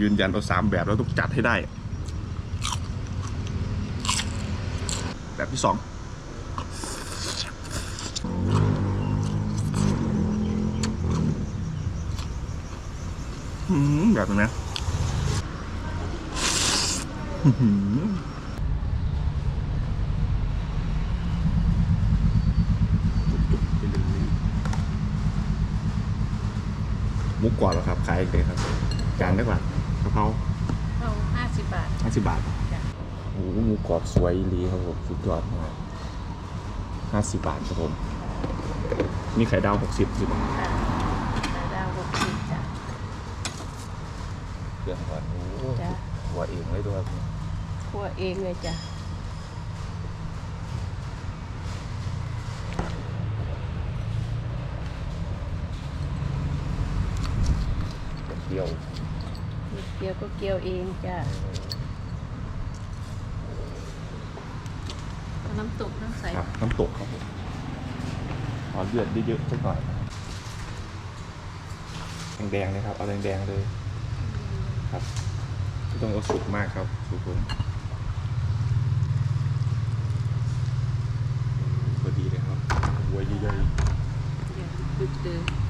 ยืนยันเอาสามแบบแล้วต้องจัดให้ได้ แบบที่สองแบบนี้นะมุกๆเป็นอย่างนี้มุกกว่าเหรอครับ ขายเองครับ จานได้กว่ากะเพราเอาห้าสิบบาทห้าสิบบาทจ้ะโอ้โหหมูกรอบสวยดีครับผมสุดยอดมากห้าสิบบาทครับผมมีไข่ดาวหกสิบอยู่จ้ะไข่ดาวหกสิบจ้ะเครื่องก่อนโอ้โหจ้ะหัวเองเลยด้วยคั่วเองเลยจ้ะเดียวนิด เดียวก็เกี่ยวเองจ้ะเอาน้ำตกน้ำใสครับน้ำตกครับผมขอเลือดเยอะๆสักหน่อยแดงๆเลยครับ เอาแดงๆเลย ครับไม่ต้องเอาสุกมากครับสุกผมพอดีเลยครับหัวใหญ่ๆเดี๋ยวดึกเดือโ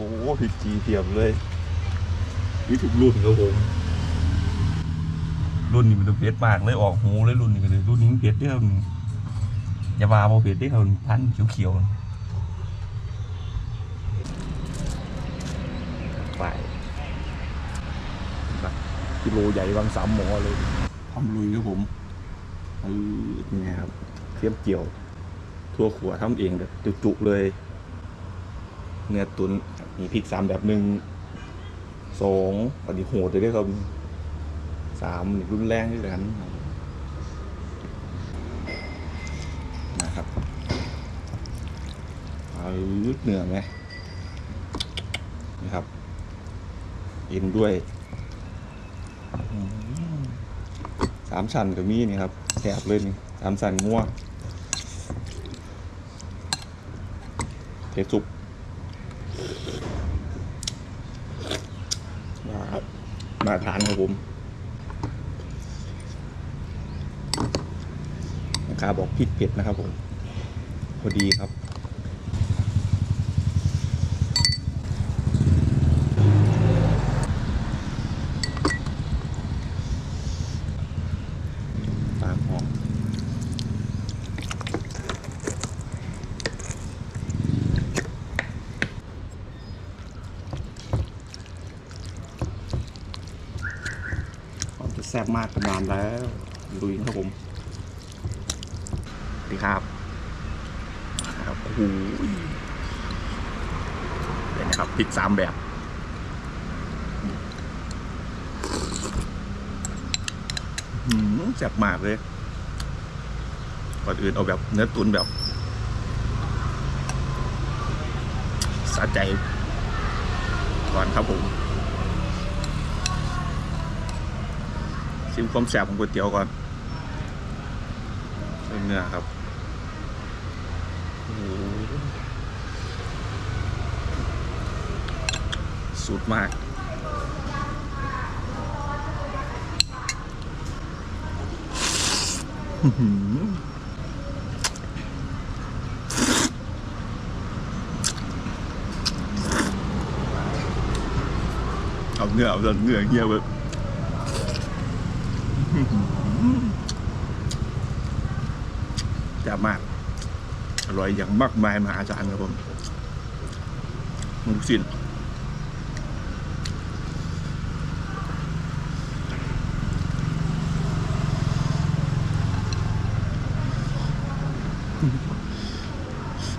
อ้โหผิดจีเทียมเลยนี่ถูกรุ่นครับผมรุ่นนี้มันต้องเผ็ดมากเลยออกหูเลยรุ่นนี้ก็เลยรุ่นนี้มันเผ็ดเด้อมันอย่าว่าบ่เผ็ดเด้อครับมันพันธุ์เขียวๆไปแบบกิโลใหญ่บางสามหมอเลยทำลุยครับผมเออนี่ครับเทียมเกี่ยว ทั่วขัวทำเองแบบจุกๆเลย เนื้อตุน มีพริกสามแบบหนึ่งสองอันนี้โหดเลยด้วยครับสามรุนแรงด้วยกันนะครับเอาลึกเนื้อไหมนี่ครับอินด้วยสามชั้นก็มีนี่ครับแถบเลยนี่สามชั้นงัวเทสุป มามาทานครับผมราคาบอกพริกเผ็ดนะครับผม พอดีครับ ตามหอมหอมจะแซ่บมากประมาณแล้วลุยครับผมสวัสดีครับครับโอ้โหเห็นนะครับพริกสามแบบหืมแซ่บมากเลยก่อนอื่นเอาแบบเนื้อตุ๋นแบบสะใจก่อนครับผม ชิมความแซ่บของก๋วยเตี๋ยวก่อนเนื้อครับโอ้โหสุดมากเอาเนื้อเอาเนื้อเงี้ยแบบ จะมาก อร่อยอย่างมากมายมหาศาลครับผมมันลูกชิ้น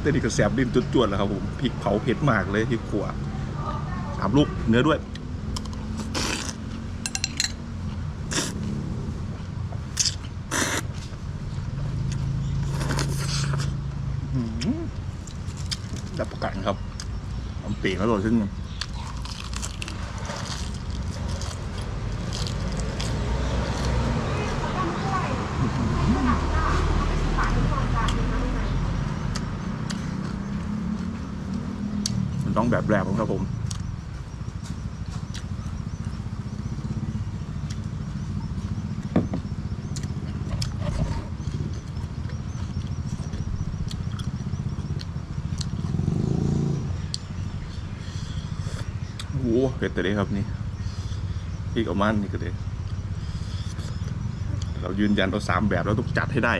แต่นี่ก็แสบดิ้นจวดๆแล้วครับผมพริกเผาเผ็ดมากเลยพริกขัวสามลูกเนื้อด้วย รับประกันครับผม ปีกแล้วโดดขึ้นมันต้องแบบแรกครับผม โอ้โห เผ็ดแต่เลยครับนี่พริกเอามันนี่ก็เลยเรายืนยันเราสามแบบเราต้องจัดให้ได้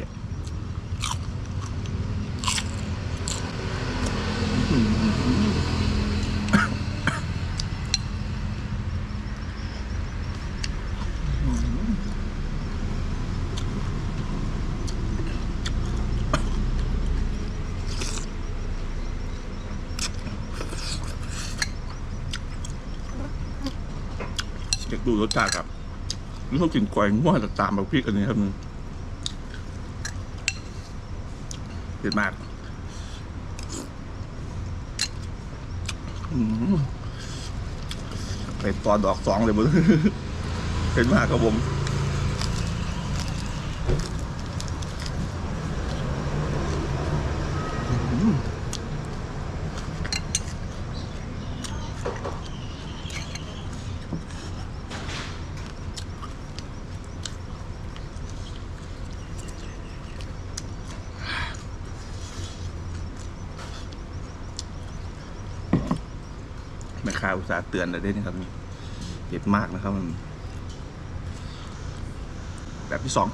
ดูรสชาติครับนี่เขากินกวายง่วงแต่ตามแบบพริกอันนี้ครับเผ็ดมากไปตอนดอกสองเลยมึงเผ็ดมากครับผมาอุตสาห์เตือนเลยได้นะครับนี่เผ็ดมากนะครับมัน แบบที่สอง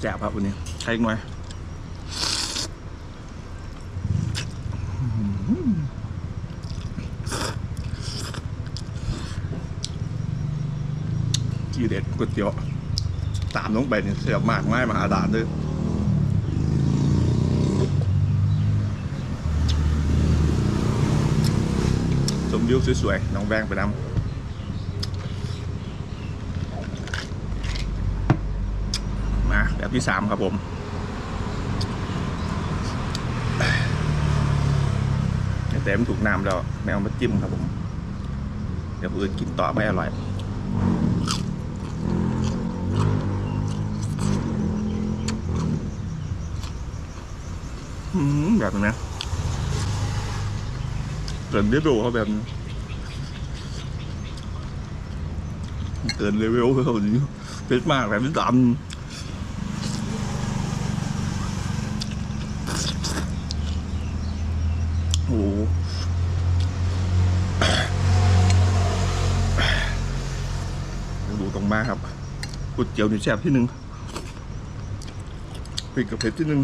แจ่บครับวันนี้ใช้อีกหน่อย เด็ดก๋วยเตี๋ยวตามลงไปเนี่ยเสียบมากง่ายมหาดานด้วยชมวิวสวยๆน้องแบงไปนำมาแบบที่สามครับผม แต่มันถูกน้ำแล้วแมวมาจิ้มครับผม เดี๋ยวอื่นกินต่อไม่อร่อย แบบนี้นะเกินได้ดูเขาแบบนี้เกินเลเวลเขานี้เป็นมากแบบนี้ดำโอ้โหดูตรงมาครับก๋วยเตี๋ยวนี่แซ่บที่หนึ่งพริกกับเผ็ดที่หนึ่ง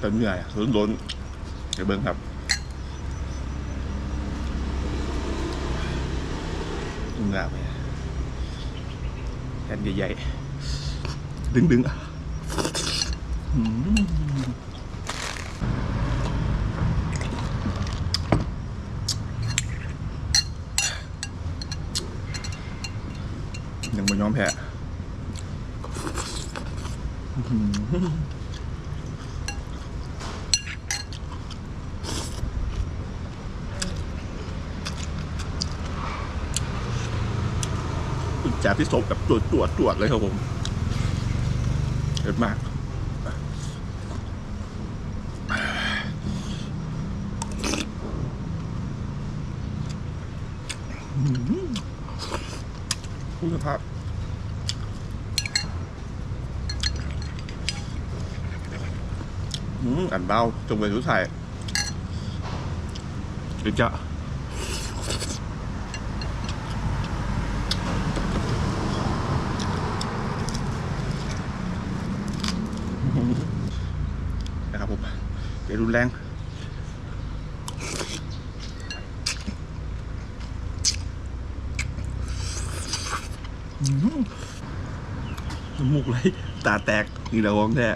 เต็มใหญ่ล้นล้นๆเดี๋ยวเบิ้งครับดึงลาไปแผ่นใหญ่ๆดึงดึงๆอะยังไม่ยอมแพ้อื้อหือ จากที่ศพแบบตรวจตรวจตรวจเลยครับผมเยอะมากคุณภาพอืมอันเบาจงเป็นรู้ใส่เดี๋ยวจะ นะครับผม เดี๋ยวรุนแรงอื้อหือน้ำมูกไหลตาแตกนี่แหละของแท้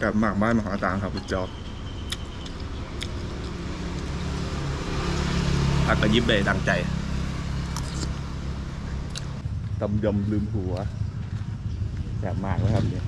กลับมากบ้านมหาตางครับจอบพักกระยิบได้ดังใจตำยำลืมหัวแบบมากเลยครับเนี่ย